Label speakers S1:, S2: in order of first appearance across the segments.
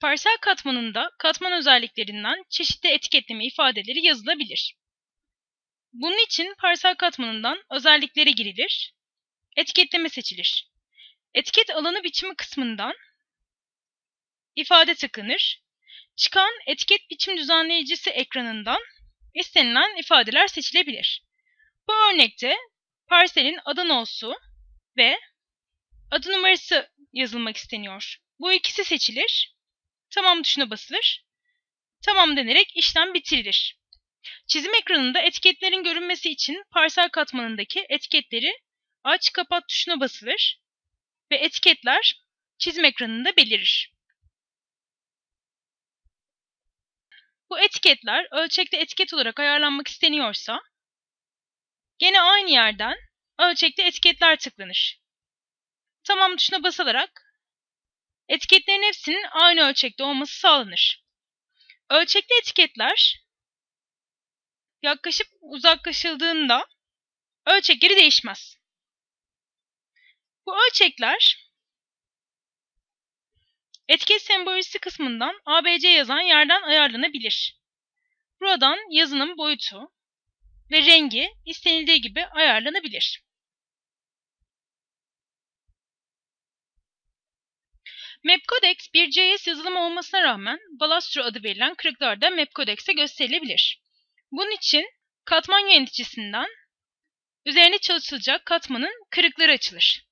S1: Parsel katmanında katman özelliklerinden çeşitli etiketleme ifadeleri yazılabilir. Bunun için parsel katmanından özelliklere girilir, etiketleme seçilir. Etiket alanı biçimi kısmından ifade tıklanır. Çıkan etiket biçim düzenleyicisi ekranından istenilen ifadeler seçilebilir. Bu örnekte parselin adı nosu ve adı numarası yazılmak isteniyor. Bu ikisi seçilir. Tamam tuşuna basılır. Tamam denerek işlem bitirilir. Çizim ekranında etiketlerin görünmesi için parsel katmanındaki etiketleri aç kapat tuşuna basılır ve etiketler çizim ekranında belirir. Bu etiketler ölçekli etiket olarak ayarlanmak isteniyorsa gene aynı yerden ölçekli etiketler tıklanır. Tamam tuşuna basılarak etiketlerin hepsinin aynı ölçekte olması sağlanır. Ölçekli etiketler yaklaşıp uzaklaşıldığında ölçekleri değişmez. Bu ölçekler etiket sembolojisi kısmından ABC yazan yerden ayarlanabilir. Buradan yazının boyutu ve rengi istenildiği gibi ayarlanabilir. MapCodex bir JS yazılımı olmasına rağmen Balastro adı verilen kırıklarda MapCodex'e gösterilebilir. Bunun için katman yöneticisinden üzerine çalışılacak katmanın kırıkları açılır.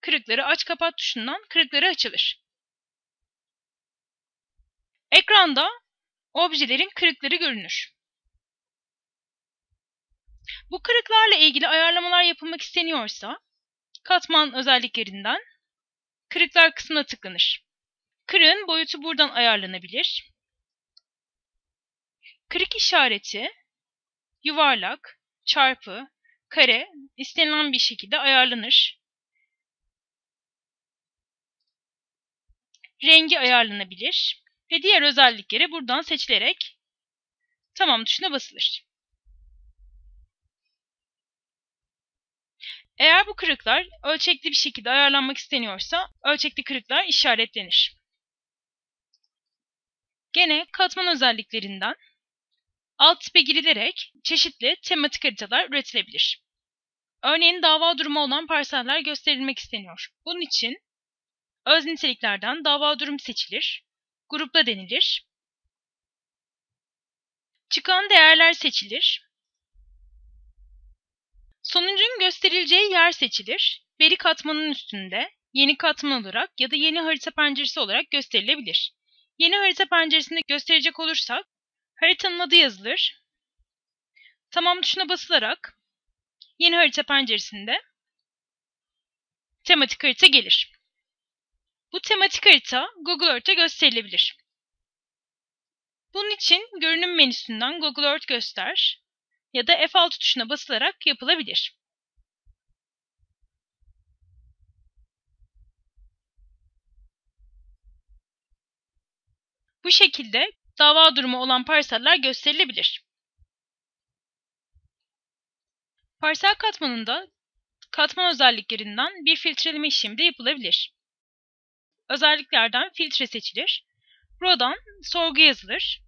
S1: Kırıkları aç kapat tuşundan kırıkları açılır. Ekranda objelerin kırıkları görünür. Bu kırıklarla ilgili ayarlamalar yapılmak isteniyorsa katman özelliklerinden kırıklar kısmına tıklanır. Kırığın boyutu buradan ayarlanabilir. Kırık işareti yuvarlak, çarpı, kare istenilen bir şekilde ayarlanır. Rengi ayarlanabilir ve diğer özellikleri buradan seçilerek tamam tuşuna basılır. Eğer bu kırıklar ölçekli bir şekilde ayarlanmak isteniyorsa ölçekli kırıklar işaretlenir. Gene katman özelliklerinden alt tipe girilerek çeşitli tematik haritalar üretilebilir. Örneğin dava durumu olan parseller gösterilmek isteniyor. Bunun için öz niteliklerden dava durum seçilir, grupla denilir, çıkan değerler seçilir, Sonucun gösterileceği yer seçilir. Veri katmanının üstünde yeni katman olarak ya da yeni harita penceresi olarak gösterilebilir. Yeni harita penceresinde gösterecek olursak haritanın adı yazılır. Tamam tuşuna basılarak yeni harita penceresinde tematik harita gelir. Bu tematik harita Google Earth'te gösterilebilir. Bunun için görünüm menüsünden Google Earth göster ya da F6 tuşuna basılarak yapılabilir. Bu şekilde dava durumu olan parseller gösterilebilir. Parsel katmanında katman özelliklerinden bir filtreleme işlemi de yapılabilir. Özelliklerden filtre seçilir. Buradan sorgu yazılır.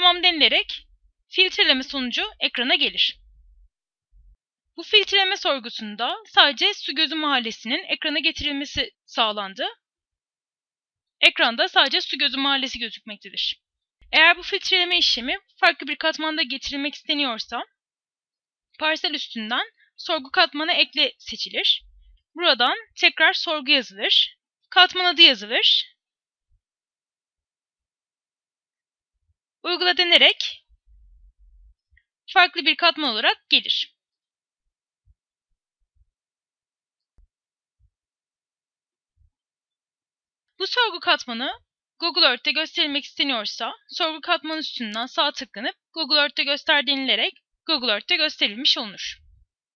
S1: Tamam denilerek filtreleme sonucu ekrana gelir. Bu filtreleme sorgusunda sadece Su Gözü Mahallesi'nin ekrana getirilmesi sağlandı. Ekranda sadece Su Gözü Mahallesi gözükmektedir. Eğer bu filtreleme işlemi farklı bir katmanda getirilmek isteniyorsa, parsel üstünden sorgu katmanı ekle seçilir. Buradan tekrar sorgu yazılır, katman adı yazılır uygula denerek farklı bir katman olarak gelir. Bu sorgu katmanı Google Earth'te gösterilmek isteniyorsa sorgu katmanı üstünden sağ tıklanıp Google Earth'te göster denilerek Google Earth'te gösterilmiş olunur.